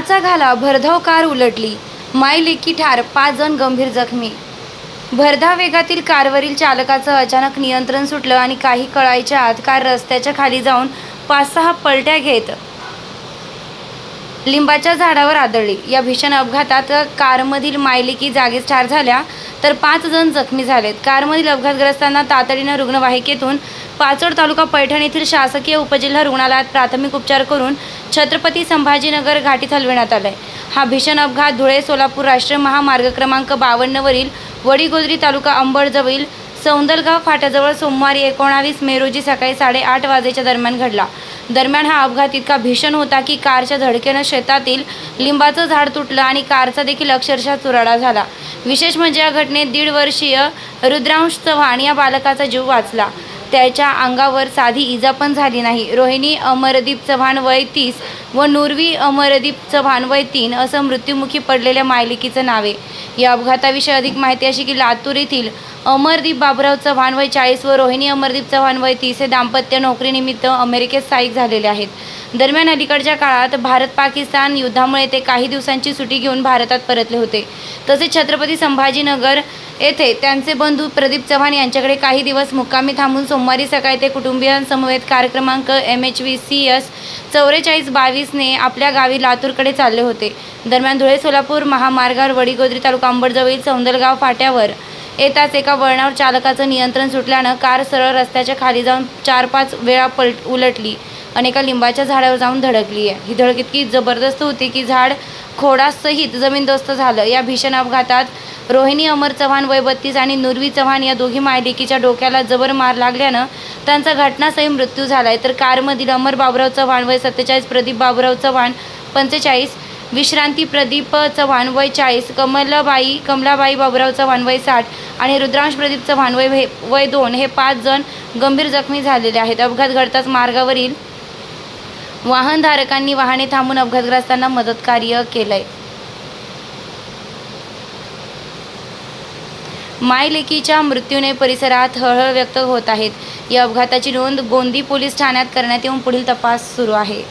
उन्हाचा घाला भरधाव कार उलटली. मायलेकी ठार पाच जण गंभीर जखमी. भरधाव वेगातील कारवरील चालकाचं अचानक नियंत्रण सुटलं आणि काही कळायच्या आत कार रस्त्याच्या खाली जाऊन पाच सहा पलट्या घेत लिंबाच्या झाडावर आदळली. या भीषण अपघातात कारमधील मायलिकी जागीच ठार झाल्या तर पाच जण जखमी झालेत. कारमधील अपघातग्रस्तांना तातडीनं रुग्णवाहिकेतून पाचोड तालुका पैठण येथील शासकीय उपजिल्हा रुग्णालयात प्राथमिक उपचार करून छत्रपती संभाजीनगर घाटीत हलविण्यात आलाय. हा भीषण अपघात धुळे सोलापूर राष्ट्रीय महामार्ग क्रमांक बावन्नवरील वडीगोद्री तालुका अंबडजवळील सौंदलगाव फाट्याजवळ सोमवारी एकोणावीस मे रोजी सकाळी साडेआठ वाजेच्या दरम्यान घडला. दरम्यान हा अपघात इतका भीषण होता की कारच्या धडकेनं शेतातील लिंबाचं झाड तुटलं आणि कारचा देखील अक्षरशः चुराडा झाला. विशेष म्हणजे या घटनेत दीड वर्षीय रुद्रांश चव्हाण या बालकाचा जीव वाचला. त्याच्या अंगावर साधी इजा पण झाली नाही. रोहिणी अमरदीप चव्हाण वय तीस व नुरवी अमरदीप चव्हाण वय तीन असं मृत्युमुखी पडलेल्या मायलिकीचं नाव आहे. या अपघाताविषयी अधिक माहिती अशी की लातूर येथील अमरदीप बाबुराव चव्हाण वय चाळीस व रोहिणी अमरदीप चव्हाण वय तीस हे दाम्पत्य नोकरीनिमित्त अमेरिकेत स्थायिक झालेले आहेत. दरम्यान अलीकडच्या काळात भारत पाकिस्तान युद्धामुळे ते काही दिवसांची सुटी घेऊन भारतात परतले होते. तसेच छत्रपती संभाजीनगर येथे त्यांचे बंधू प्रदीप चव्हाण यांच्याकडे काही दिवस मुक्कामी थांबून सोमवारी सकाळी ते कुटुंबियांसमवेत कार क्रमांक M H V C S चौवेचाळीस बावीसने आपल्या गावी लातूरकडे चालले होते. दरम्यान धुळे सोलापूर महामार्गावर वडीगोद्री तालुका अंबडजवळील सौंदलगाव फाट्यावर येताच एका वळणावर चालकाचं नियंत्रण सुटल्यानं कार सरळ रस्त्याच्या खाली जाऊन चार पाच वेळा पलट उलटली. आणि एका लिंबाच्या झाडावर जाऊन धडकली. आहे ही धडक इतकी जबरदस्त होती की झाड खोडासहित जमीनदोस्त झालं. या भीषण अपघातात रोहिणी अमर चव्हाण वय बत्तीस आणि नुरवी चव्हाण या दोघी मायलेकीच्या डोक्याला जबर मार लागल्यानं त्यांचा घटनास्थळी मृत्यू झाला आहे तर कारमधील अमर बाबुराव चव्हाण वय सत्तेचाळीस प्रदीप बाबुराव चव्हाण पंचेचाळीस विश्रांती प्रदीप चव्हाण वय चाळीस कमलबाई कमलाबाई बाबुराव चव्हाण वय साठ आणि रुद्रांश प्रदीप चव्हाण वय हे- वय दोन हे पाच जण गंभीर जखमी झालेले आहेत. अपघात घडताच मार्गावरील वाहनधारकांनी वाहने थांबून अपघातग्रस्तांना मदतकार्य केलं आहे मायलेकीच्या मृत्यूने परिसरात हळहळ व्यक्त होत आहेत. या अपघाताची नोंद गोंदी पोलीस ठाण्यात करण्यात येऊन पुढील तपास सुरू आहे.